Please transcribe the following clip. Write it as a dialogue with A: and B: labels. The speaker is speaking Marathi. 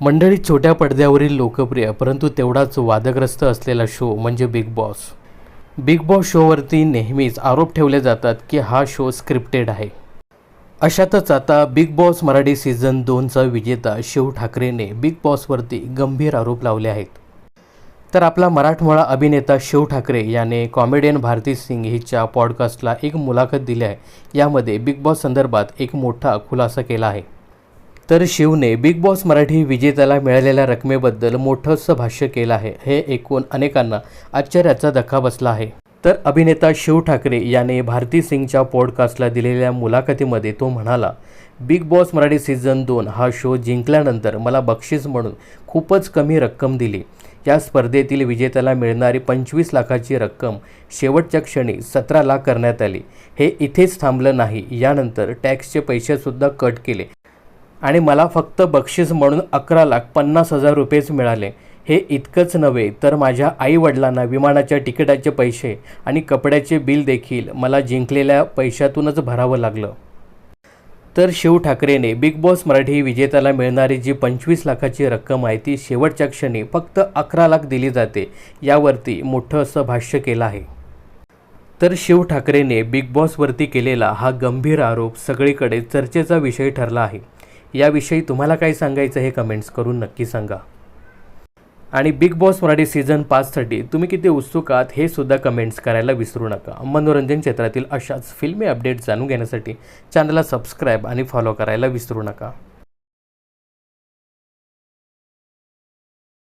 A: मंडळी छोट्या पडद्यावरील लोकप्रिय परंतु तेवढाच वादग्रस्त असलेला शो म्हणजे बिग बॉस बिग बॉस शोवरती नेहमीच आरोप ठेवले जातात की हा शो स्क्रिप्टेड आहे. अशातच आता बिग बॉस मराठी सीझन दोनचा विजेता शिव ठाकरेने बिग बॉसवरती गंभीर आरोप लावले आहेत. तर आपला मराठमोळा अभिनेता शिव ठाकरे याने कॉमेडियन भारती सिंग हिच्या पॉडकास्टला एक मुलाखत दिली आहे. यामध्ये बिग बॉस संदर्भात एक मोठा खुलासा केला आहे. तर शिवने बिग बॉस मराठी विजेत्याला मिळालेल्या रकमेबद्दल मोठंसं भाष्य केलं आहे. हे ऐकून अनेकांना आश्चर्याचा धक्का बसला आहे. तर अभिनेता शिव ठाकरे याने भारती सिंगच्या पॉडकास्टला दिलेल्या मुलाखतीमध्ये तो म्हणाला बिग बॉस मराठी सीझन दोन हा शो जिंकल्यानंतर मला बक्षीस म्हणून खूपच कमी रक्कम दिली. या स्पर्धेतील विजेत्याला मिळणारी पंचवीस लाखाची रक्कम शेवटच्या क्षणी सतरा लाख करण्यात आली. हे इथेच थांबलं नाही. यानंतर टॅक्सचे पैसेसुद्धा कट केले. आणि मला फक्त बक्षीस म्हणून अकरा लाख पन्नास हजार रुपयेच मिळाले. हे इतकंच नव्हे तर माझ्या आईवडिलांना विमानाच्या तिकिटाचे पैसे आणि कपड्याचे बिल देखील मला जिंकलेल्या पैशातूनच भरावं लागलं. तर शिव ठाकरेने बिग बॉस मराठी विजेत्याला मिळणारी जी पंचवीस लाखाची रक्कम आहे ती शेवटच्या क्षणी फक्त अकरा लाख दिली जाते यावरती मोठं असं भाष्य केलं आहे. तर शिव ठाकरेने बिग बॉसवरती केलेला हा गंभीर आरोप सगळीकडे चर्चेचा विषय ठरला आहे. याविषयी तुम्हाला काय सांगायचं हे कमेंट्स करून नक्की सांगा. आणि बिग बॉस मराठी सीझन पाचसाठी तुम्ही किती उत्सुक आहात हे सुद्धा कमेंट्स करायला विसरू नका. मनोरंजन क्षेत्रातील अशाच फिल्मी अपडेट्स जाणून घेण्यासाठी चॅनलला सबस्क्राईब आणि फॉलो करायला विसरू नका.